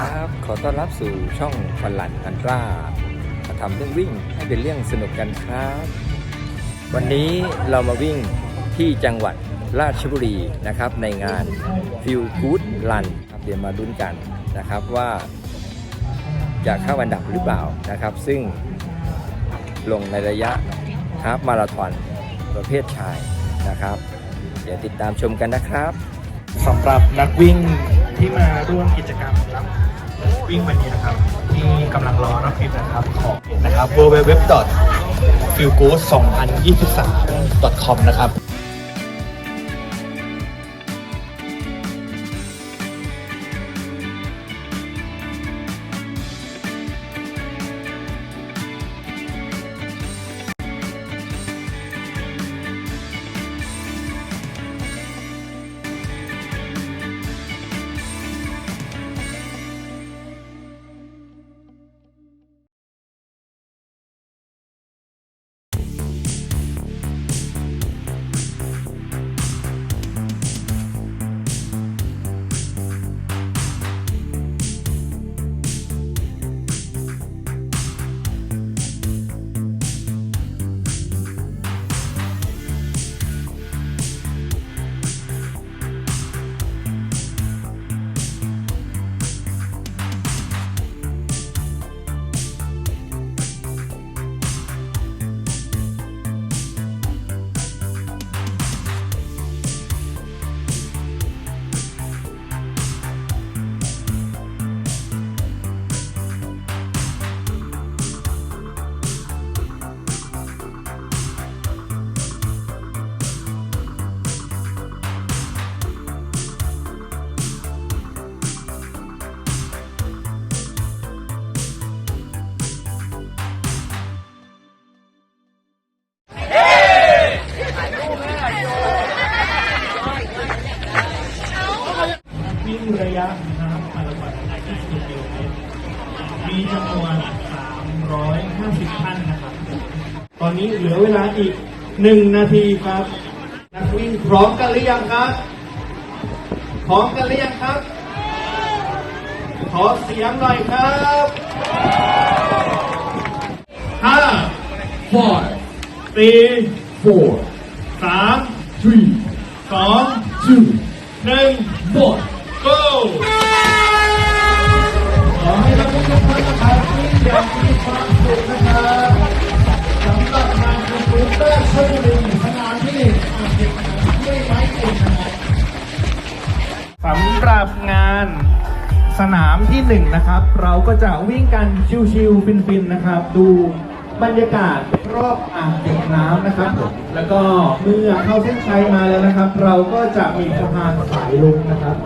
ครับ ขอต้อนรับสู่ช่องฟันหลันอันตรามาทำเรื่องวิ่งให้เป็นเรื่องสนุกกันครับ วันนี้เรามาวิ่งที่จังหวัดราชบุรีนะครับ ในงาน Feel Good Run ครับเดี๋ยวมาลุ้นกันนะครับว่าจะเข้าอันดับหรือเปล่านะครับ ซึ่งลงในระยะฮาฟมาราธอนประเภทชายนะครับ เดี๋ยวติดตามชมกันนะครับสำหรับนักวิ่งที่มาร่วมกิจกรรมครับ วิ่งวันนี้นะครับ ที่กำลังรอรับฟิตนะครับของนะครับ www.feelgood2023.com นะครับ มีจำนวน 350 ท่านนะครับ ตอนนี้เหลือเวลาอีก 1 นาทีครับ นักวิ่งพร้อมกันหรือยังครับ พร้อมกันหรือยังครับ ขอเสียงหน่อยครับห้า four สี่ four สาม three สอง two หนึ่ง four go ขอให้เรา ทุกท่านนะครับวิ่งอยางมีความสุขนะครับสำหรับงานคุณครูเตอร์ชลบุรีสนามที่หนึ่งอ่างเก็บน้ำด้วยไม้เอกนะครับสำหรับงานสนามที่หนึ่งนะครับ เราก็จะวิ่งกันชิวๆฟินๆนะครับ ดูบรรยากาศรอบอ่างเก็บน้ำนะครับผมแล้วก็เมื่อเข้าเส้นชัยมาแล้วนะครับ เราก็จะมีสะพานสายลุงนะครับ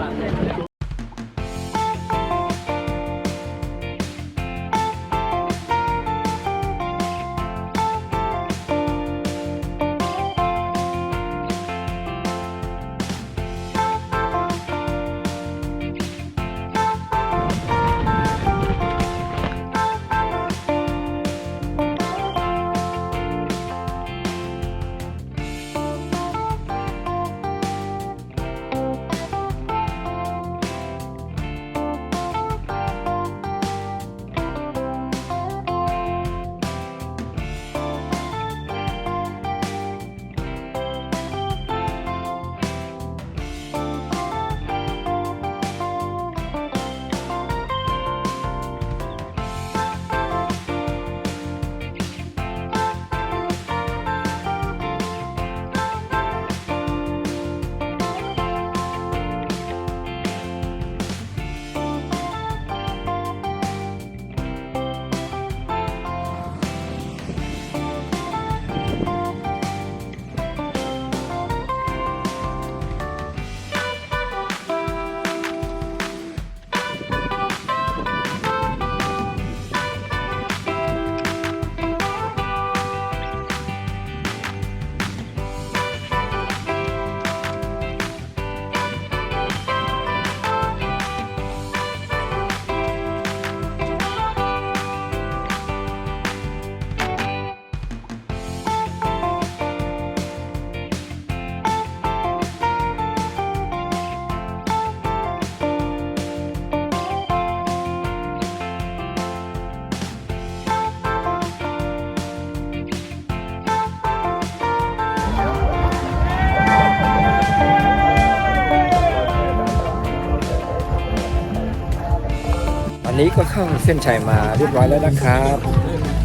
นนี้ก็เข้าเส้นชัยมาเรียบร้อยแล้วนะครับ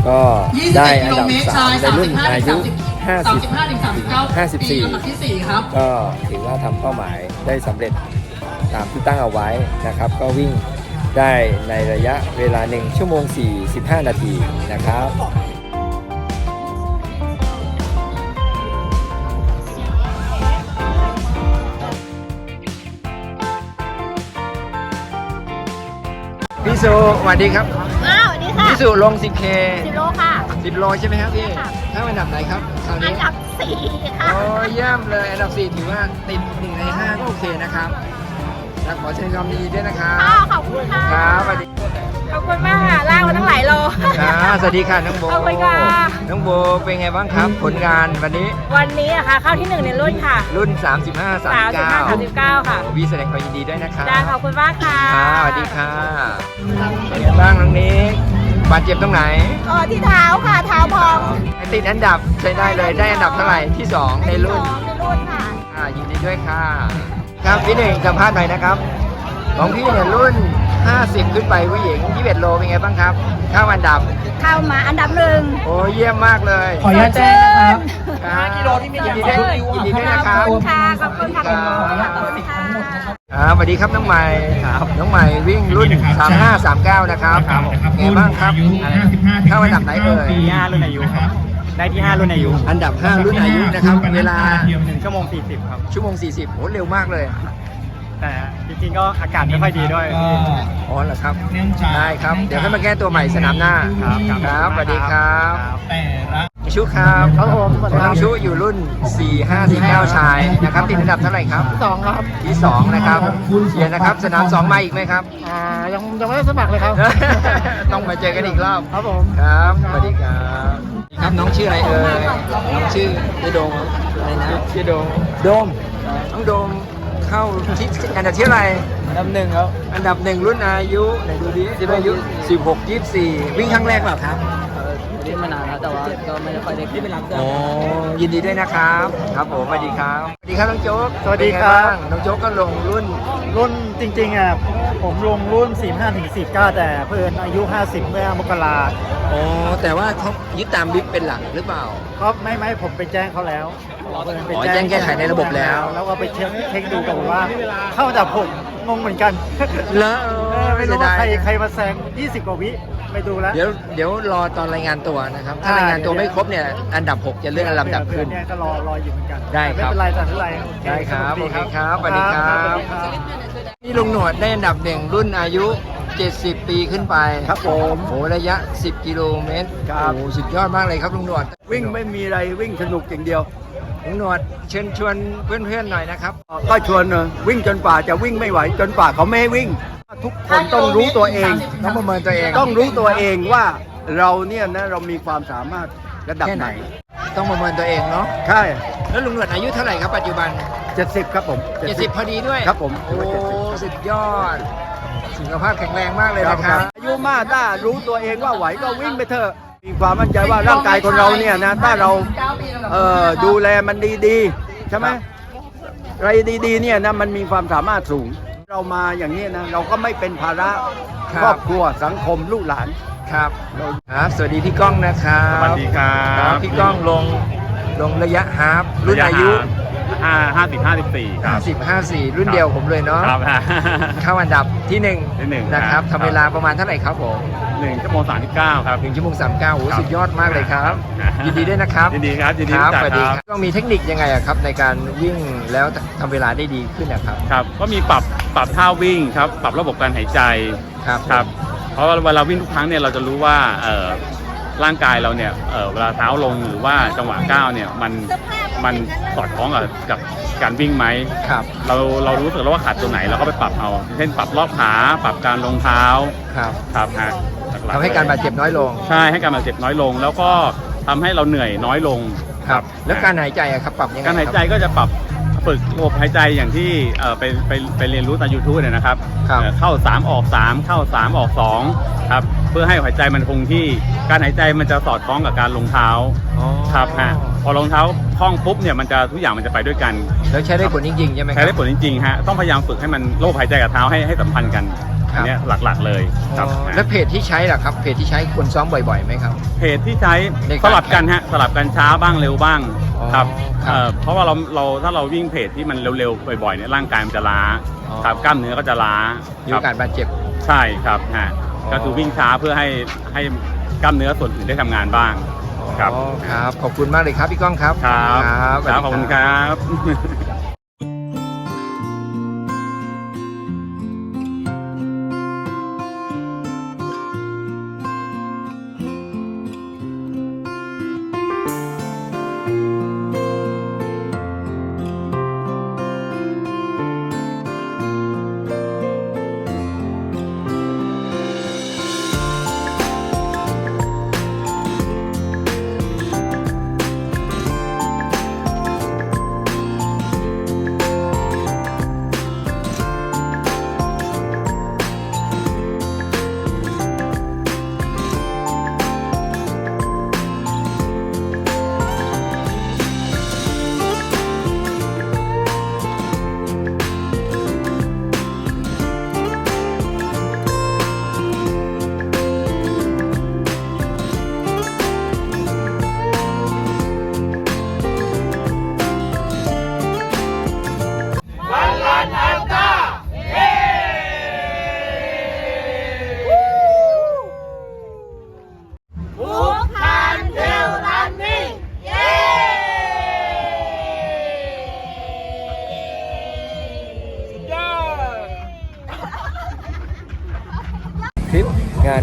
ก็ได้21อักินโลดับเมตรสาชามยในรุ่นอายุ35ถึง39 50ปีลำดับที่4ครับก็ถือว่าทำเป้าหมายได้สำเร็จตามที่ตั้งเอาไว้นะครับ ก็วิ่งได้ในระยะเวลา 1 ชั่วโมง 45 นาทีนะครับ พี่สุสวัสดีครับ อ้าวสวัสดีค่ะพี่สุลง 10K สิบโลค่ะ 10โลใช่ไหมครับพี่ค่ะ ถ้าอันดับไหนครับคราวอันี้นดับสี่ค่ะ โอ้เยี่ยมเลยอันดับ4ถือว่าติด1ใน5ก็โอเคนะครับและขอแสดงความยินดีด้วยนะครับ อ้าวขอบคุณค่ะ ครับสวัสดี ขอบคุณมากค่ะลากมาตั้งหลายโลครับสวัสดีค่ะน้องโบขอบคุณค่ะ น้องโบเป็นไงบ้างครับ ผลงานวันนี้วันนี้นะคะเข้าที่หนึ่งในรุ่นค่ะรุ่น 35สามสิบห้าสามสิบ39เก้าค่ะโอ้พี่แสดงความยินดีด้วยนะครับได้ขอบคุณมากค่ะครับสวัสดีค่ะเป็นไงบ้างน้องนี้บาดเจ็บตรงไหนอ๋อที่เท้าค่ะเท้าพองติดอันดับใช้ได้เลยได้อันดับเท่าไหร่ที่ 2 ในรุ่นสองในรุ่นค่ะ อ่ายินดีด้วยค่ะ ครับพี่หนึ่งสัมภาษณ์หน่อยนะครับ ของพี่เนี่ยรุ่น 50 ขึ้นไปผู้หญิง21โลเป็นไงบ้างครับ เข้าอันดับ เข้ามาอันดับหนึ่ง โอ้เยี่ยมมากเลยขออนุญาตแจ้งนะครับ ครับยินดีด้วยยินดีด้วยนะครับขอบคุณค่ะขอบคุณค่ะคุณหมอขอบคุณค่ะ อ่าสวัสดีครับน้องใหม่ครับน้องใหม่วิ่งรุ่น 3539 นะครับเป็นไงบ้างครับ เข้าอันดับไหนเอ่ย ที่5รุ่นอายุครับ ได้ที่ 5 รุ่นอายุอันดับ 5 รุ่นอายุนะครับ เวลา1ชั่วโมง40 ครับ ชั่วโมง 40โหเร็วมากเลย แต่จริงๆก็อากาศไม่ค่อยดีด้วย อ๋อเหรอครับ ได้ครับ เดี๋ยวให้มาแก้ตัวใหม่สนามหน้า ครับครับครับสวัสดีครับแต่ละชุครับครับผมสวัสดีครับน้องชุอยู่รุ่น 4549 ชายนะครับติดอันดับเท่าไหร่ครับสองครับ ที่ 2 นะครับเชียร์นะครับ สนาม2มาอีกไหมครับ อ่า ยังยังไม่ได้สมัครเลยครับ ต้องมาเจอกันอีกรอบ ครับผม ครับสวัสดีครับ ครับน้องชื่ออะไรเอ่ย น้องชื่อชื่อโดมอะไรนะ ชื่อโดม โดม น้องโดม เข้าที่อันดับที่อะไหรอันดับหนึ่งครับ อันดับหนึ่งรุ่นอายุไหนดูดิอายุ 16 24 วิ่งครั้งแรกเปล่าครับเล่น มานานแล้วแต่ว่าก็ไม่ได้ค่อยได้ขึ้นไปรับโอ้ยินดีด้วยนะครับ ครับผมสวัสดีครับสวัสดีครับน้องโจ๊กสวัสดีครับ เป็นไงางน้องโจ๊กก็ลงรุ่นรุ่นจริงๆอะผมลงรุ่น 45ถึง49 แต่เพื่อนอายุ 50 เมื่อมกราอ๋อแต่ว่าเขายึดตามบิ๊กเป็นหลักหรือเปล่า ก็ไม่ไม่ผมไปแจ้งเขาแล้วไปอ๋อแจ้งแก้ไขในระบบแล้ว แล้วก็ไปเช็คเช็คดูกันว่า เข้าอันดับผมงงเหมือนกัน แล้วเออไม่รู้ว่าใครใครมาแซง 20 กว่าวิ ไปดูแล้วเดี๋ยวเดี๋ยวรอตอนรายงานตัวนะครับ ถ้าอ่ารรายงานตัวไม่ครบเนี่ยอันดับ 6 จะเลื่อนลำดับขึ้นเนี่ยก็รอรออยู่เหมือนกันได้ครับ ไม่เป็นไรแต่ไม่เป็นไรโอเคได้ครับสนุโอกเคดีครับสวัสดีครับสวัสดีครับนี่ลุงหนวดได้อันดับหนึ่งรุ่นอายุ 70 ปีขึ้นไปครับผมโหระยะ 10 กิโลเมตรครับโอ้สุดยอดมากเลยครับลุงหนวด วิ่งไม่มีอะไรวิ่งสนุกอย่างเดียว ลุงหนวดเชิญชวนเพื่อนๆหน่อยนะครับ ก็ชวนเนอะวิ่งจนป่าจะวิ่งไม่ไหว จนป่าเขาไม่ให้วิ่ง ทุกคนต้องรู้ตัวเอง ต้องประเมินตัวเอง ต้องรู้ตัวเองว่าเราเนี่ยนะเรามีความสามารถระดับแค่ไหไหนนต้องประเมินตัวเองเนาะใช่แล้วลุงหนวดอายุเท่าไหร่ครับปัจจุบัน 70 ครับผม70 พอดีด้วยครับผมโอ้สุดยอด สุขภาพแข็งแรงมากเลยครับนะครับอายุมากถ้ารู้ตัวเองว่าไหวก็วิ่งไปเถอะ มีความมั่นใจว่าร่างกายคนเราเนี่ยนะถ้าเราเอ่อดูแลมันดีๆใช่ไหมอะไรดีๆเนี่ยนะมันมีความสามารถสูง เรามาอย่างนี้นะเราก็ไม่เป็นภาระครับครอบครัวสังคมลูกหลานครับครับ สวัสดีพี่ก้องนะครับสวัสดีครับครับพี่ก้องลงลงระยะฮาล์ฟรุ่นอายุ ห้าห้าสิบห้าสิบสี่ครับ 50 54 รุ่นเดียวผมเลยเนาะครับเข้าอันดับที่หนึ่งที่หนึ่งนะครับครับ ทำเวลาประมาณเท่าไหร่ครับผมหนึ่งชั่วโมงสามสิบเก้าครับ หนึ่งชั่วโมง39โอ้โหครับสุดยอดมากเลยครับ ครับ ยินดีด้วยนะครับยินดีครับยินดีครับรู้จักสวัสดีครับครับต้องมีเทคนิคยังไงอะครับ ในการวิ่งแล้วทำเวลาได้ดีขึ้นนะครับครับ ก็มีปรับปรับท่าวิ่งครับ ปรับระบบการหายใจครับครับ เพราะว่าเวลาวิ่งทุกครั้งเนี่ยเราจะรู้ว่าเอ่อร่างกายเราเนี่ยเอ่อเวลาเท้าลงหรือว่าจังหวะก้าวเนี่ยมัน มันสอดคล้องกับกับการวิ่งไหมครับ เราเรารู้สึกแล้วว่าขาดตัวไหนเราก็ไปปรับเอา เช่นปรับรอบขาปรับการลงเท้าครับครับฮะลักๆทำให้การบาดเจ็บน้อยลง ใช่ให้การบาดเจ็บน้อยลง แล้วก็ทำให้เราเหนื่อยน้อยลงครับ แล้วการหายใจอะครับปรับยังไงการหายใจคบก็จะปรับฝึกระบบหายใจอย่างที่เอ่อไปไปไปเรียนรู้ตาม YouTube เนี่ยนะครับครับ เอ่อเข้า 3 ออก 3 เข้า 3 ออก2ครับ เพื่อให้หายใจมันคงที่ การหายใจมันจะสอดคล้องกับการลงเท้าอ๋อครับฮะพอรองเท้าคล่องปุ๊บเนี่ยมันจะทุกอย่างมันจะไปด้วยกัน แล้วใช้ได้ผลจริงๆใช่ไหมคใช้รับได้ผลจริงๆฮะต้องพยายามฝึกให้มันระบบหายใจกับเท้าให้ให้สัมพันธ์กันครับอันเนี้ยหลักๆเลยครับอ๋อแล้วเพจที่ใช้ล่ะครับเพจที่ใช้คนซ้อมบ่อยๆไหมครับ เพจที่ใช้ในการสลับกันฮะสลับกันช้าบ้างเร็วบ้างอ๋อครับครับเอ่อเพราะว่าเราเราถ้าเราวิ่งเพจที่มันเร็วๆบ่อยๆเนี่ยร่างกายมันจะล้าอ๋อครับกล้ามเนื้อก็จะล้ามีคโอรับกาสบาดเจ็บใช่ครับฮะอ๋อ ก็คือวิ่งช้าเพื่อให้ให้กล้ามเนื้อส่วนอื่นได้ทำงานบ้างครับอ๋อครับ ขอบคุณมากเลยครับพี่ก้องครับครับ ครับครับขอบคุณครับ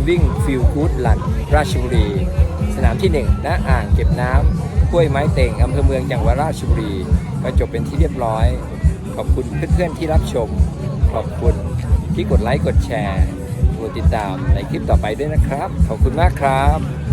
วิ่งฟิลกูดลันราชบุรี สนามที่1ณอ่างเก็บน้ำห้วยไม้เต่งอำเภอเมืองจังหวัดราชบุรีก็จบเป็นที่เรียบร้อย ขอบคุณเพื่อนๆที่รับชม ขอบคุณที่กดไลค์กดแชร์กดติดตามในคลิปต่อไปด้วยนะครับ ขอบคุณมากครับ